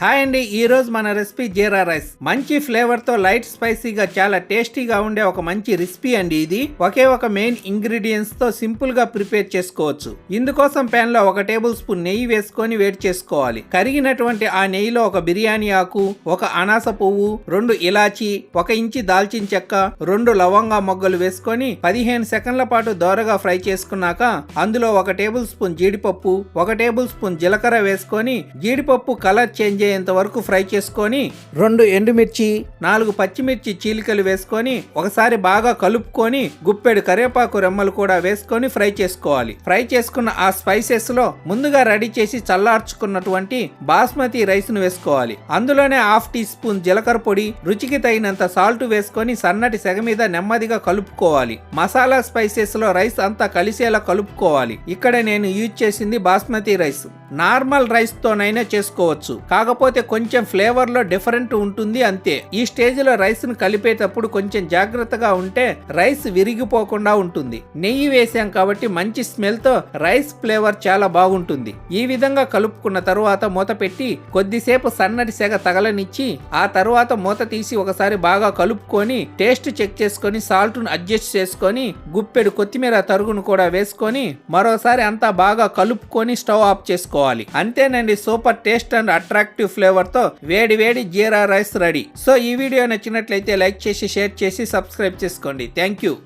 Hi అండి ఈ రోజు మన రెసిపీ జీరా రైస్. మంచి ఫ్లేవర్తో లైట్ స్పైసీగా చాలా టేస్టీగా ఉండే ఒక మంచి రెసిపీ అండి ఇది. ఒకే ఒక మెయిన్ ఇంగ్రీడియంట్స్తో సింపుల్గా ప్రిపేర్ చేసుకోవచ్చు. ఇందుకోసం ప్యాన్లో ఒక టేబుల్ స్పూన్ నెయ్యి వేసుకొని వేడి చేసుకోవాలి. కరిగినటువంటి ఆ నెయ్యిలో ఒక బిర్యానీ ఆకు ఒక అనాస పువ్వు రెండు ఇలాచి ఒక ఇంచి దాల్చిన చెక్క రెండు లవంగా మొగ్గలు వేసుకొని పదిహేను సెకండ్ల పాటు దోరగా ఫ్రై చేసుకున్నాక అందులో ఒక టేబుల్ స్పూన్ జీడిపప్పు ఒక టేబుల్ స్పూన్ జీలకర్ర వేసుకొని జీడిపప్పు కలర్ చేంజ్ అయ్యేంత వరకు ఫ్రై చేసుకొని రెండు ఎండుమిర్చి నాలుగు పచ్చిమిర్చి చీలికలు వేసుకొని ఒకసారి బాగా కలుపుకొని గుప్పెడు కరివేపాకు రెమ్మలు కూడా వేసుకొని ఫ్రై చేసుకోవాలి. ఫ్రై చేసుకున్న ఆ స్పైసెస్లో ముందుగా రెడీ చేసి చల్లార్చుకున్నటువంటి బాస్మతి రైస్ను వేసుకోవాలి. అందులోనే హాఫ్ టీ స్పూన్ జీలకర్ర పొడి రుచికి తగినంత సాల్ట్ వేసుకొని సన్నటి సెగ మీద నెమ్మదిగా కలుపుకోవాలి. మసాలా స్పైసెస్లో రైస్ అంతా కలిసేలా కలుపుకోవాలి. ఇక్కడ నేను యూజ్ చేసింది బాస్మతి రైస్. నార్మల్ రైస్ తోనైనా చేసుకోవచ్చు. కాకపోతే కొంచెం ఫ్లేవర్లో డిఫరెంట్ ఉంటుంది అంతే. ఈ స్టేజ్లో రైస్ను కలిపేటప్పుడు కొంచెం జాగ్రత్తగా ఉంటే రైస్ విరిగిపోకుండా ఉంటుంది. నెయ్యి వేసాం కాబట్టి మంచి స్మెల్తో రైస్ ఫ్లేవర్ చాలా బాగుంటుంది. ఈ విధంగా కలుపుకున్న తరువాత మూత పెట్టి కొద్దిసేపు సన్నటి సెగ తగలనిచ్చి ఆ తరువాత మూత తీసి ఒకసారి బాగా కలుపుకొని టేస్ట్ చెక్ చేసుకొని సాల్ట్ను అడ్జస్ట్ చేసుకొని గుప్పెడు కొత్తిమీర తరుగును కూడా వేసుకొని మరోసారి అంతా బాగా కలుపుకొని స్టవ్ ఆఫ్ చేసుకో చేసుకోవాలి అంతేనండి సూపర్ టేస్ట్ అండ్ అట్రాక్టివ్ ఫ్లేవర్తో వేడి వేడి జీరా రైస్ రెడీ. సో ఈ వీడియో నచ్చినట్లయితే లైక్ చేసి షేర్ చేసి సబ్స్క్రైబ్ చేసుకోండి. Thank you.